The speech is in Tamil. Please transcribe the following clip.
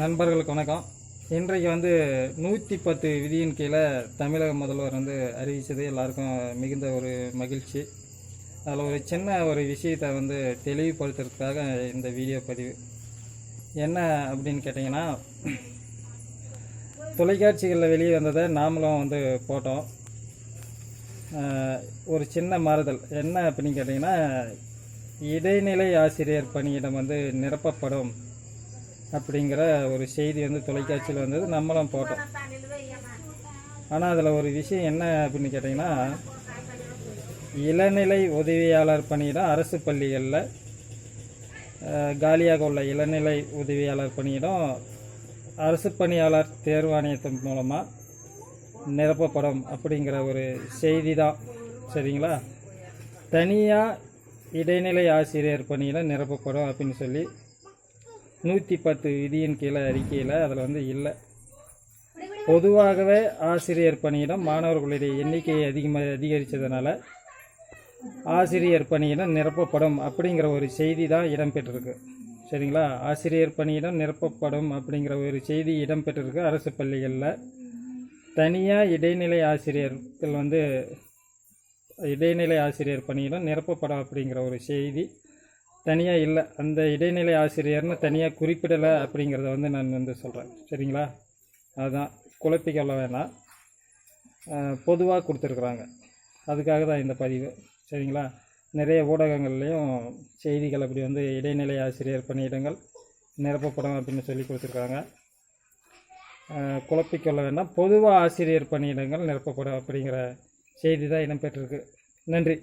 நண்பர்களுக்கு வணக்கம். இன்றைக்கு வந்து நூற்றி பத்து விதியின் கீழே தமிழக முதல்வர் வந்து அறிவித்தது எல்லாருக்கும் மிகுந்த ஒரு மகிழ்ச்சி. அதில் ஒரு சின்ன ஒரு விஷயத்தை வந்து தெளிவுபடுத்துறதுக்காக இந்த வீடியோ பதிவு. என்ன அப்படின்னு கேட்டிங்கன்னா தொலைக்காட்சிகளில் வெளியே வந்ததை நாமளும் வந்து போட்டோம். ஒரு சின்ன மாறுதல். என்ன அப்படின்னு கேட்டிங்கன்னா இடைநிலை ஆசிரியர் பணியிடம் வந்து நிரப்பப்படும் அப்படிங்கிற ஒரு செய்தி வந்து தொலைக்காட்சியில் வந்தது. நம்மளும் போட்டோம். ஆனால் அதில் ஒரு விஷயம் என்ன அப்படின்னு கேட்டிங்கன்னா இளநிலை உதவியாளர் பணியிடம் அரசு பள்ளிகளில் காலியாக உள்ள இளநிலை உதவியாளர் பணியிடம் அரசு பணியாளர் தேர்வாணையத்தின் மூலமாக நிரப்பப்படும் அப்படிங்கிற ஒரு செய்தி தான். சரிங்களா? தனியாக இடைநிலை ஆசிரியர் பணியில் நிரப்பப்படும் அப்படின்னு சொல்லி நூற்றி பத்து விதியின் கீழே அறிக்கையில் அதில் வந்து இல்லை. பொதுவாகவே ஆசிரியர் பணியிடம் மாணவர்களுடைய எண்ணிக்கையை அதிகமாக அதிகரித்ததுனால ஆசிரியர் பணியிடம் நிரப்பப்படும் அப்படிங்கிற ஒரு செய்தி தான் இடம்பெற்றிருக்கு. சரிங்களா? ஆசிரியர் பணியிடம் நிரப்பப்படும் அப்படிங்கிற ஒரு செய்தி இடம்பெற்றிருக்கு அரசு பள்ளிகளில். தனியாக இடைநிலை ஆசிரியர்கள் வந்து இடைநிலை ஆசிரியர் பணியிடம் நிரப்பப்படும் அப்படிங்கிற ஒரு செய்தி தனியாக இல்லை. அந்த இடைநிலை ஆசிரியர்னு தனியாக குறிப்பிடலை அப்படிங்கிறத வந்து நான் வந்து சொல்கிறேன் சரிங்களா? அதுதான் குழப்பிக்கொள்ள வேணாம். பொதுவாக கொடுத்துருக்குறாங்க. அதுக்காக தான் இந்த பதிவு. சரிங்களா? நிறைய ஊடகங்கள்லேயும் செய்திகள் அப்படி வந்து இடைநிலை ஆசிரியர் பணியிடங்கள் நிரப்பப்படும் அப்படின்னு சொல்லி கொடுத்துருக்காங்க. குழப்பிக்கொள்ள வேண்டாம் பொதுவாக ஆசிரியர் பணியிடங்கள் நிரப்பப்படும் அப்படிங்கிற செய்தி தான் இடம்பெற்றிருக்கு நன்றி.